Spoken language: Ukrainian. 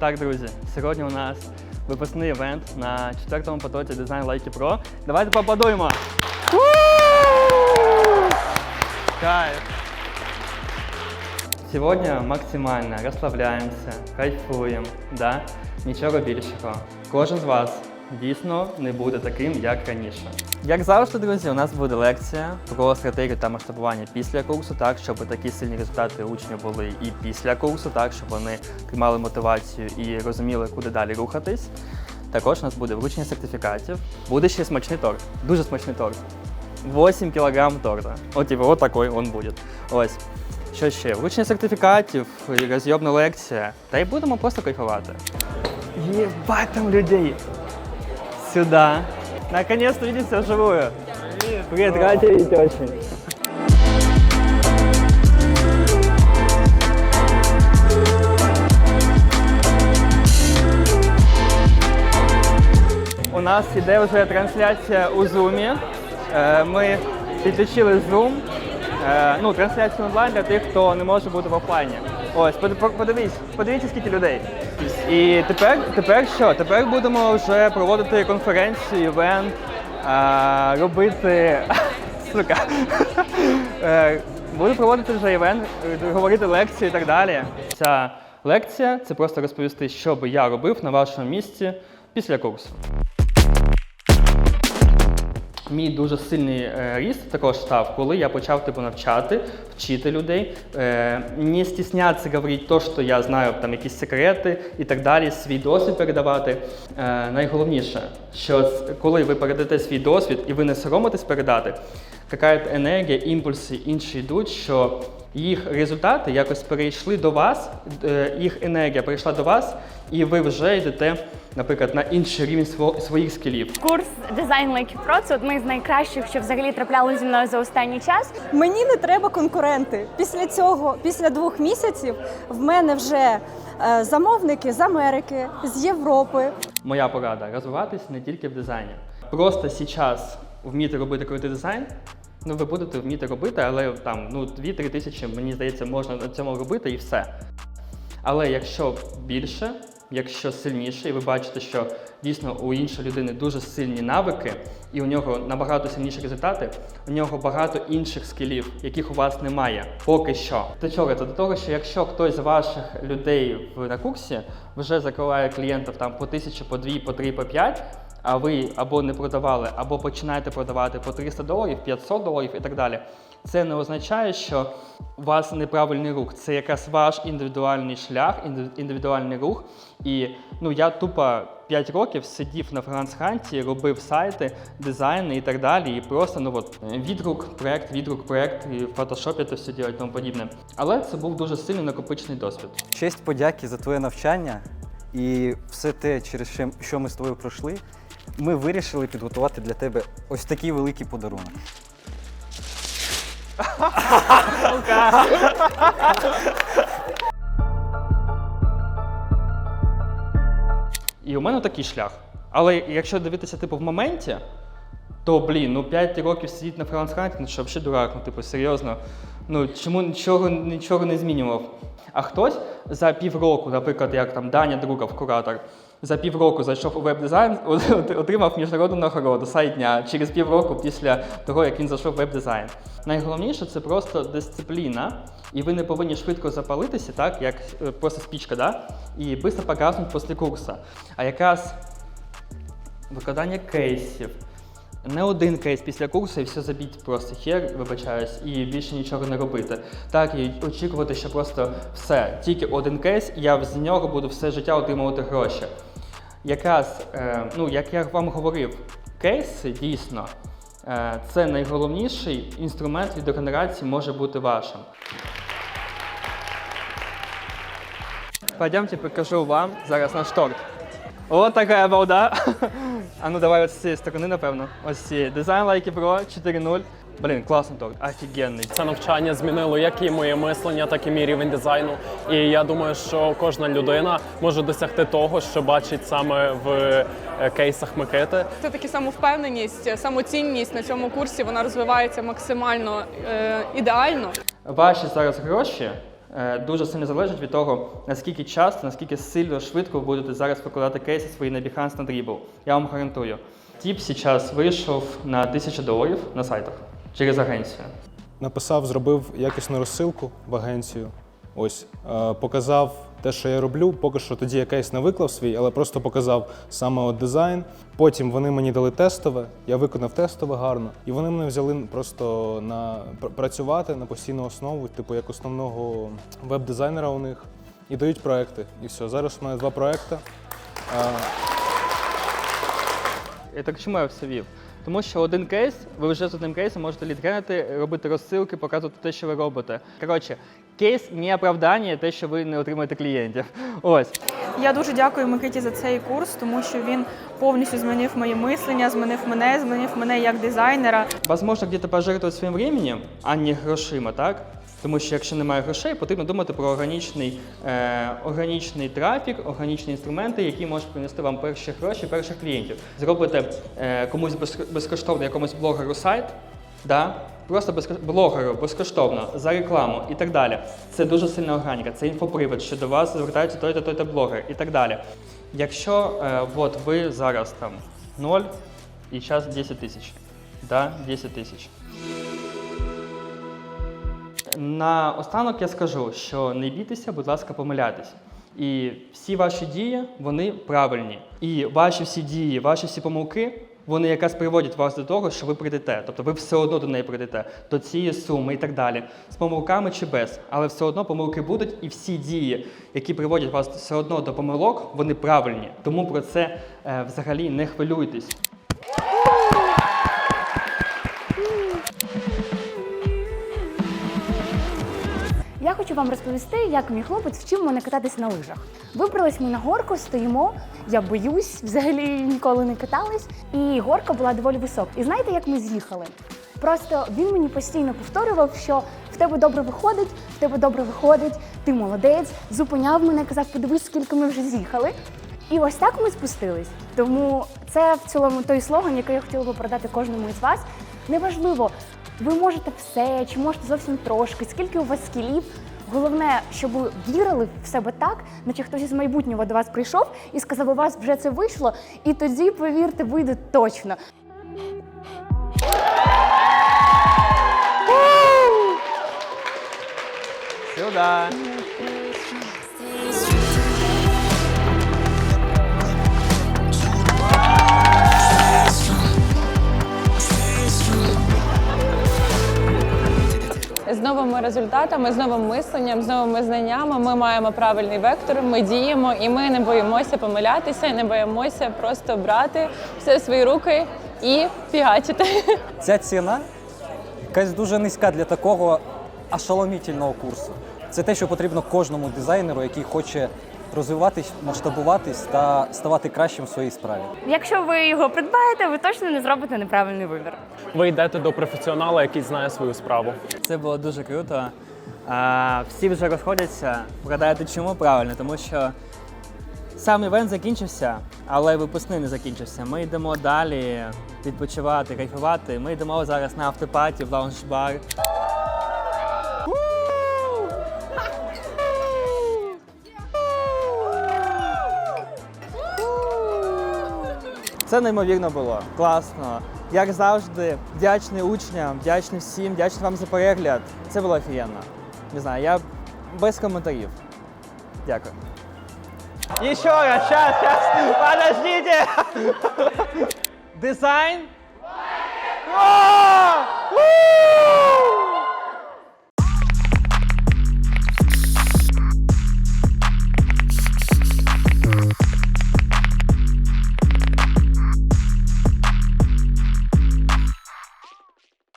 Так, друзі, сьогодні у нас випускний івент на четвертому потоці Design Like Pro. Давайте поаплодуємо! Кайф! Сьогодні максимально розслабляємося, кайфуємо, да? нічого більшого. Кожен з вас дійсно не буде таким, як раніше. Як завжди, друзі, у нас буде лекція про стратегію та масштабування після курсу, так щоб такі сильні результати учнів були і після курсу, так щоб вони тримали мотивацію і розуміли, куди далі рухатись. Також у нас буде вручення сертифікатів. Буде ще смачний торт, дуже смачний торт. 8 кілограм торта. От типу, от такий він буде. Ось. Що ще? Вручення сертифікатів, розйобна лекція. Та й будемо просто кайфувати. Єбать там людей! Сюда. Наконец-то видимся вживую. Привет, рад тебя видеть очень. У нас іде вже трансляція у Zoom. Е, Ми підключили Zoom. Е, Ну, трансляцію онлайн для тих, хто не може бути в офлайні. Ось, под- подивись, подивіться, скільки людей. І тепер, тепер що? Тепер будемо вже проводити конференцію, івент, е, робити. Сука. Е, Буду проводити вже івент, е, говорити лекції і так далі. Ця лекція це просто розповісти, що би я робив на вашому місці після курсу. Мій дуже сильний е, ріст також став, коли я почав типу навчати, вчити людей, е, не стіснятися говорити то, що я знаю, там якісь секрети і так далі, свій досвід передавати. Е, найголовніше, що коли ви передаєте свій досвід і ви не соромитесь передати, якась енергія, імпульси інші йдуть, що їх результати якось перейшли до вас, е, їх енергія перейшла до вас, і ви вже йдете, наприклад, на інший рівень своїх скілів. Курс Design Like Pro – це одний з найкращих, що взагалі трапляло зі мною за останній час. Мені не треба конкуренти. Після цього, після двох місяців, в мене вже е, замовники з Америки, з Європи. Моя порада розвиватись не тільки в дизайні. Просто зараз вміти робити крутий дизайн. Ну, ви будете вміти робити, але там ну 2-3 тисячі, мені здається, можна на цьому робити і все. Але якщо більше, якщо сильніше, і ви бачите, що дійсно у іншої людини дуже сильні навики, і у нього набагато сильніші результати, у нього багато інших скілів, яких у вас немає поки що. До чого? Це до того, що якщо хтось з ваших людей в на курсі вже закриває клієнтів там по тисячі, по дві, по три, по п'ять. А ви або не продавали, або починаєте продавати по 300 доларів, 500 доларів і так далі. Це не означає, що у вас неправильний рух. Це якраз ваш індивідуальний шлях, індивідуальний рух. І ну я тупо 5 років сидів на фриланс-ханті, робив сайти, дизайни і так далі. І просто ну от відрук, проект, відрук, проект, і в фотошопі це все і тому подібне. Але це був дуже сильний накопичений досвід. Честь подяки за твоє навчання і все те, через що ми з тобою пройшли. Ми вирішили підготувати для тебе ось такий великий подарунок. І у мене такий шлях. Але якщо дивитися, типу, в моменті, то блін, ну 5 років сидіти на фриланс-ханті, ну що взагалі дурак, ну типу, серйозно. Ну чому нічого, нічого не змінював? А хтось за півроку, наприклад, як там Даня Другов, куратор, за півроку зайшов у веб-дизайн, отримав міжнародну нагороду сайт дня через півроку після того, як він зайшов в веб-дизайн. Найголовніше це просто дисципліна, і ви не повинні швидко запалитися, так, як е, просто спічка, да? і швидко погаснути після курсу. А якраз викладання кейсів. Не один кейс після курсу і все забіть просто хер, вибачаюсь, і більше нічого не робити. Так, і очікувати, що просто все, тільки один кейс, і я з нього буду все життя отримувати гроші. Якраз, е, ну, як я вам говорив, кейси дійсно е, це найголовніший інструмент лідогенерації може бути вашим. Пойдемте покажу вам зараз наш торт. От така балда. А ну давай ось з цієї сторони, напевно. Ось цієї. Design Like Pro 4.0. Блін, класний торт, офігенний. Це навчання змінило як і моє мислення, так і мій рівень дизайну. І я думаю, що кожна людина може досягти того, що бачить саме в е, кейсах Микити. Це таки самовпевненість, самоцінність на цьому курсі вона розвивається максимально е, ідеально. Ваші зараз гроші дуже сильно залежить від того, наскільки часто, наскільки сильно швидко ви будете зараз викладати кейси свої на Behance на Dribble. Я вам гарантую. Тіп зараз вийшов на 1000 доларів на сайтах через агенцію. Написав, зробив якісну розсилку в агенцію. Ось е, показав те, що я роблю. Поки що тоді я кейс не виклав свій, але просто показав саме от дизайн. Потім вони мені дали тестове, я виконав тестове гарно, і вони мене взяли просто на працювати на постійну основу, типу як основного веб-дизайнера у них, і дають проекти. І все. Зараз у мене два проекти. Е, І так чому я все вів? Тому що один кейс, ви вже з одним кейсом можете лідгенити, робити розсилки, показувати те, що ви робите. Коротше, кейс не оправдання те, що ви не отримуєте клієнтів. Ось. Я дуже дякую Микиті за цей курс, тому що він повністю змінив моє мислення, змінив мене, змінив мене як дизайнера. Возможно, где-то пожертвувати своїм временем, а не грошима, так? Тому що якщо немає грошей, потрібно думати про органічний, е, органічний трафік, органічні інструменти, які можуть принести вам перші гроші, перших клієнтів. Зробите е, комусь безк- безкоштовно, якомусь блогеру сайт, да? просто безко- блогеру безкоштовно за рекламу і так далі. Це дуже сильна органіка, це інфопривід, що до вас звертаються той-то, той-то блогер і так далі. Якщо е, от ви зараз там 0 і час 10 тисяч, да? 10 тисяч. На останок я скажу, що не бійтеся, будь ласка, помилятись. І всі ваші дії, вони правильні. І ваші всі дії, ваші всі помилки, вони якраз приводять вас до того, що ви прийдете. Тобто ви все одно до неї прийдете, до цієї суми і так далі. З помилками чи без. Але все одно помилки будуть, і всі дії, які приводять вас все одно до помилок, вони правильні. Тому про це е, взагалі не хвилюйтесь. Хочу вам розповісти, як мій хлопець вчив мене кататись на лижах. Вибрались ми на горку, стоїмо. Я боюсь, взагалі ніколи не каталась. І горка була доволі висока. І знаєте, як ми з'їхали? Просто він мені постійно повторював, що в тебе добре виходить, в тебе добре виходить, ти молодець. Зупиняв мене, казав, подивись, скільки ми вже з'їхали. І ось так ми спустились. Тому це в цілому той слоган, який я хотіла би продати кожному із вас. Неважливо, ви можете все, чи можете зовсім трошки, скільки у вас скілів. Головне, щоб ви вірили в себе так, наче хтось із майбутнього до вас прийшов і сказав, у вас вже це вийшло, і тоді, повірте, вийде точно. Сюда. З новими результатами, з новим мисленням, з новими знаннями ми маємо правильний вектор, ми діємо і ми не боїмося помилятися, не боїмося просто брати все в свої руки і фігачити. Ця ціна якась дуже низька для такого ашаломітельного курсу. Це те, що потрібно кожному дизайнеру, який хоче розвиватись, масштабуватись та ставати кращим в своїй справі. Якщо ви його придбаєте, ви точно не зробите неправильний вибір. Ви йдете до професіонала, який знає свою справу. Це було дуже круто. А, всі вже розходяться. Вгадаєте, чому правильно? Тому що сам івент закінчився, але випускний не закінчився. Ми йдемо далі відпочивати, кайфувати. Ми йдемо зараз на автопаті в лаунж-бар. Це неймовірно було класно. Як завжди, вдячний учням, вдячний всім, вдячний вам за перегляд. Це було офігенно. Не знаю, я без коментарів. Дякую. Еще раз, час, подождіть. подождите. Дизайн.